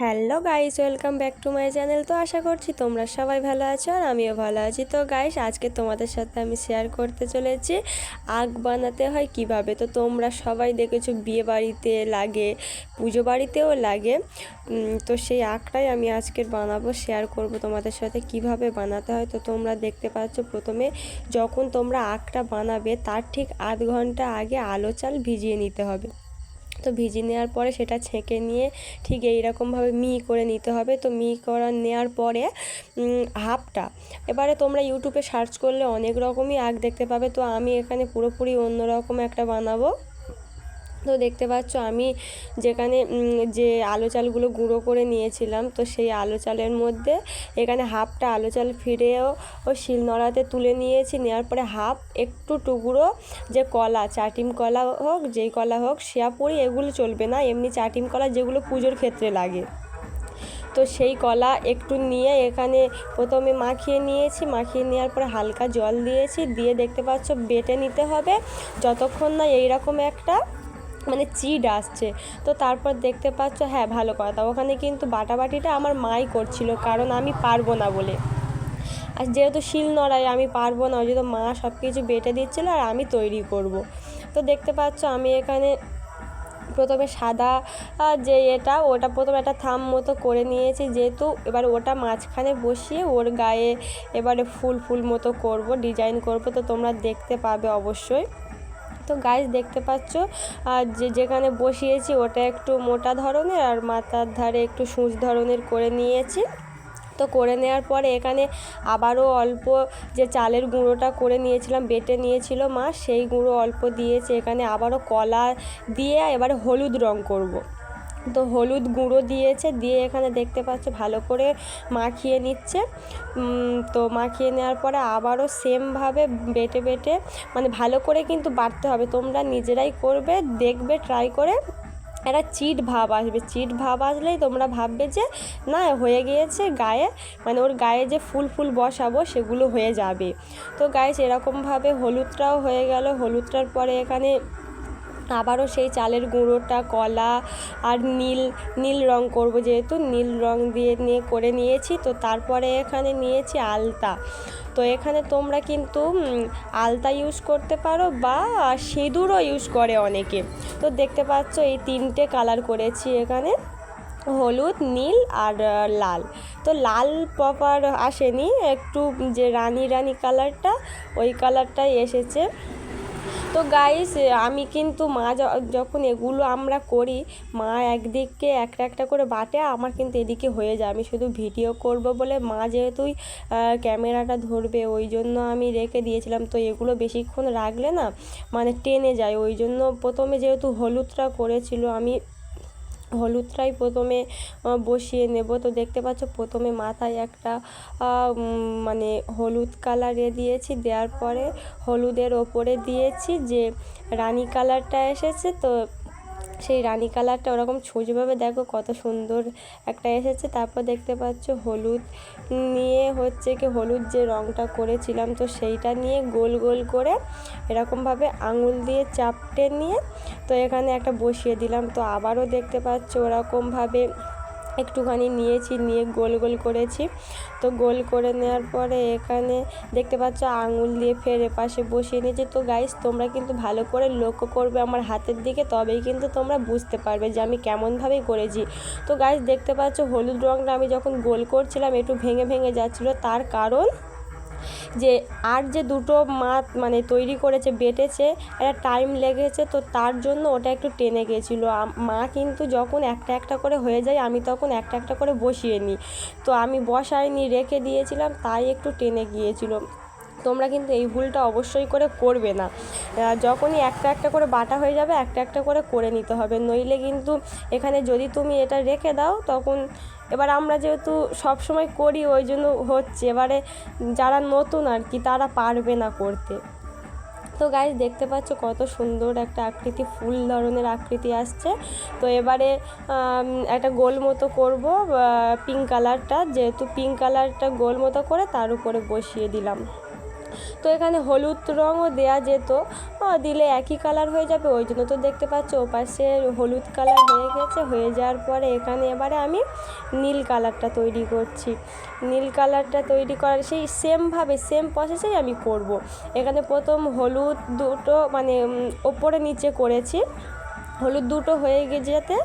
Hello guys, welcome back to my channel. তো আশা করছি তোমরা সবাই ভালো আছো আর আমিও ভালো আছি। তো গাইস, আজকে তোমাদের সাথে আমি শেয়ার করতে চলেছি আগ বানাতে হয় কীভাবে। তো তোমরা সবাই দেখেছ বিয়ে বাড়িতে লাগে, পুজো বাড়িতেও লাগে। তো সেই আগটাই আমি আজকের বানাবো শেয়ার করব তোমাদের সাথে কীভাবে বানাতে হয়। তো তোমরা দেখতে পাচ্ছ প্রথমে যখন তোমরা আগটা বানাবে, তার ঠিক আধ ঘণ্টা আগে আলো চাল ভিজিয়ে নিতে হবে। তো ভিজিয়ে নেওয়ার পরে সেটা ছেঁকে নিয়ে ঠিক এইরকমভাবে মি করে নিতে হবে। তো মি করা নেওয়ার পরে হাফটা। এবারে তোমরা ইউটিউবে সার্চ করলে অনেক রকমই আগ দেখতে পাবে। তো আমি এখানে পুরোপুরি অন্যরকম একটা বানাবো। তো দেখতে পাচ্ছ আমি যেখানে যে আলো চালগুলো গুঁড়ো করে নিয়েছিলাম, তো সেই আলো চালের মধ্যে এখানে হাফটা আলো চাল ফিরেও ও শিলনোড়াতে তুলে নিয়েছি। নেওয়ার পরে হাফ একটু টুকরো যে কলা, চাটিম কলা হোক, যেই কলা হোক শিয়াপুরি এগুলো চলবে না। এমনি চাটিম কলা যেগুলো পুজোর ক্ষেত্রে লাগে। তো সেই কলা একটু নিয়ে এখানে প্রথমে মাখিয়ে নিয়েছি। মাখিয়ে নেওয়ার পরে হালকা জল দিয়েছি। দিয়ে দেখতে পাচ্ছ বেটে নিতে হবে। যতক্ষণ না এইরকম একটা মানে চিড আসছে। তো তারপর দেখতে পাচ্ছ হ্যাঁ ভালো কথা ওখানে কিন্তু বাটাবাটিটা আমার মাই করছিল, কারণ আমি পারব না বলে। আর যেহেতু শিল নড়াই আমি পারব না, ওই জন্য মা সব কিছু বেটে দিচ্ছিল আর আমি তৈরি করব। তো দেখতে পাচ্ছ, আমি এখানে প্রথমে সাদা যে এটা, ওটা প্রথমে একটা থাম মতো করে নিয়েছি, যেহেতু এবার ওটা মাঝখানে বসিয়ে ওর গায়ে এবারে ফুল ফুল মতো করব, ডিজাইন করব, তো তোমরা দেখতে পাবে অবশ্যই। তো গাছ দেখতে পাচ্ছ? আর যে যেখানে বসিয়েছি, ওটা একটু মোটা ধরনের আর মাথার ধারে একটু সূচ ধরনের করে নিয়েছি। তো করে নেওয়ার পরে এখানে আবারও অল্প যে চালের গুঁড়োটা করে নিয়েছিলাম, বেটে নিয়েছিল মা, সেই গুঁড়ো অল্প দিয়েছে। এখানে আবারও কলা দিয়ে এবার হলুদ রং করব। তো হলুদ গুঁড়ো দিয়েছে, দিয়ে এখানে দেখতে পাচ্ছ ভালো করে মাখিয়ে নিচ্ছে। তো মাখিয়ে নেওয়ার পরে আবারও সেমভাবে বেটে বেটে মানে ভালো করে কিন্তু বাড়তে হবে। তোমরা নিজেরাই করবে, দেখবে ট্রাই করে। একটা চিট ভাব আসবে। চিট ভাব আসলেই তোমরা ভাববে যে, না, হয়ে গিয়েছে গায়ে। মানে ওর গায়ে যে ফুল ফুল বসাবো, সেগুলো হয়ে যাবে। তো গায়ে সেরকমভাবে হলুদটাও হয়ে গেল। হলুদটার পরে এখানে আবারও সেই চালের গুঁড়োটা কলা আর নীল নীল রং করব যেহেতু, নীল রং দিয়ে নিয়ে করে নিয়েছি। তো তারপরে এখানে নিয়েছি আলতা। তো এখানে তোমরা কিন্তু আলতা ইউজ করতে পারো বা সিঁদুরও ইউজ করে অনেকে। তো দেখতে পাচ্ছ এই তিনটে কালার করেছি এখানে। হলুদ, নীল আর লাল। তো লাল প্রপার আসেনি, একটু যে রানি রানি কালারটা ওই কালারটাই এসেছে। তো গাইস আমি কিন্তু মা যখন এগুলো আমরা করি, মা একদিককে একটা একটা করে বাটে, আমার কিন্তু এদিকে হয়ে যায়। আমি শুধু ভিডিও করব বলে মা যেহেতুই ক্যামেরাটা ধরবে, ওই জন্য আমি রেখে দিয়েছিলাম। তো এগুলো বেশিক্ষণ রাখলে না মানে টেনে যায়। ওই জন্য প্রথমে যেহেতু হলুদটা করেছিল, আমি হলুদটাই প্রথমে বসিয়ে নেব। তো দেখতে পাচ্ছ, প্রথমে মাথায় একটা মানে হলুদ কালারে দিয়েছি। দেওয়ার পরে হলুদের ওপরে দিয়েছি যে রানী কালারটা এসেছে। তো সেই রানী কালারটা ওরকম ছুঁচভাবে দেখো কত সুন্দর একটা এসেছে। তারপর দেখতে পাচ্ছ হলুদ নিয়ে হচ্ছে কি হলুদ যে রঙটা করেছিলাম তো সেইটা নিয়ে গোল গোল করে এরকমভাবে আঙুল দিয়ে চাপটে নিয়ে তো এখানে একটা বসিয়ে দিলাম। তো আবারও দেখতে পাচ্ছ ওরকমভাবে একটুখানি নিয়েছি, নিয়ে গোল গোল করেছি। তো গোল করে নেওয়ার পরে এখানে দেখতে পাচ্ছ আঙুল দিয়ে ফের পাশে বসিয়ে নিয়েছি। তো গাইস তোমরা কিন্তু ভালো করে লক্ষ্য করবে আমার হাতের দিকে, তবেই কিন্তু তোমরা বুঝতে পারবে যে আমি কেমনভাবেই করেছি। তো গাইস দেখতে পাচ্ছ হলুদ রঙটা আমি যখন গোল করছিলাম, একটু ভেঙে ভেঙে যাচ্ছিল। তার কারণ যে আর যে দুটো মাত মানে তৈরি করেছে, বেটেছে, একটা টাইম লেগেছে, তো তার জন্য ওটা একটু টেনে গেছিল মা কিন্তু যখন একটা একটা করে হয়ে যায়, আমি তখন একটা একটা করে বসিয়ে নিই। তো আমি বসাইনি, রেখে দিয়েছিলাম, তাই একটু টেনে গিয়েছিল। তোমরা কিন্তু এই ভুলটা অবশ্যই করে করবে না। যখনই একটা একটা করে বাটা হয়ে যাবে, একটা একটা করে করে নিতে হবে। নইলে কিন্তু এখানে যদি তুমি এটা রেখে দাও, তখন এবার আমরা যেহেতু সব সময় করি, ওই জন্য হচ্ছে। এবারে যারা নতুন আর কি, তারা পারবে না করতে। তো গাইজ দেখতে পাচ্ছ কত সুন্দর একটা আকৃতি, ফুল ধরনের আকৃতি আসছে। তো এবারে একটা গোল মতো করব পিঙ্ক কালারটা যেহেতু পিঙ্ক কালারটা গোল মতো করে তার উপরে বসিয়ে দিলাম। তো এখানে হলুদ রঙও দেয়া যেত। দিলে একই কালার হয়ে যাবে, ওই জন্য তো দেখতে পাচ্ছ ওপাশে হলুদ কালার হয়ে গেছে। হয়ে যাওয়ার পরে এখানে এবারে আমি নীল কালারটা তৈরি করছি। নীল কালারটা তৈরি করার সেই সেমভাবে সেম প্রসেসেই আমি করব। এখানে প্রথম হলুদ দুটো মানে ওপরে নিচে করেছি। হলুদ দুটো হয়ে গিয়ে যেতে।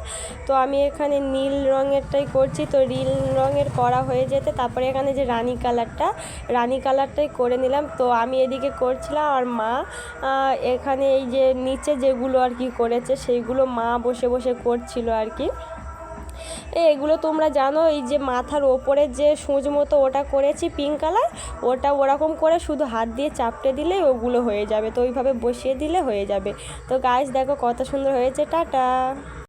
তো আমি এখানে নীল রঙেরটাই করছি। তো নীল রঙের করা হয়ে যেতে। তারপরে এখানে যে রানী কালারটা, রানী কালারটাই করে নিলাম। তো আমি এদিকে করছিলাম আর মা এখানে এই যে নিচে যেগুলো আর কি করেছে, সেইগুলো মা বসে বসে করছিল আর কি। এগুলো তোমরা জানো, এই যে মাথার ওপরে যে সূচ মতো ওটা করেছি পিঙ্ক কালার ওটা ওরকম করে শুধু হাত দিয়ে চাপটে দিলে ওগুলো হয়ে যাবে। তো ওইভাবে বসিয়ে দিলে হয়ে যাবে। তো গাছ দেখো কত সুন্দর হয়েছে, টাটা!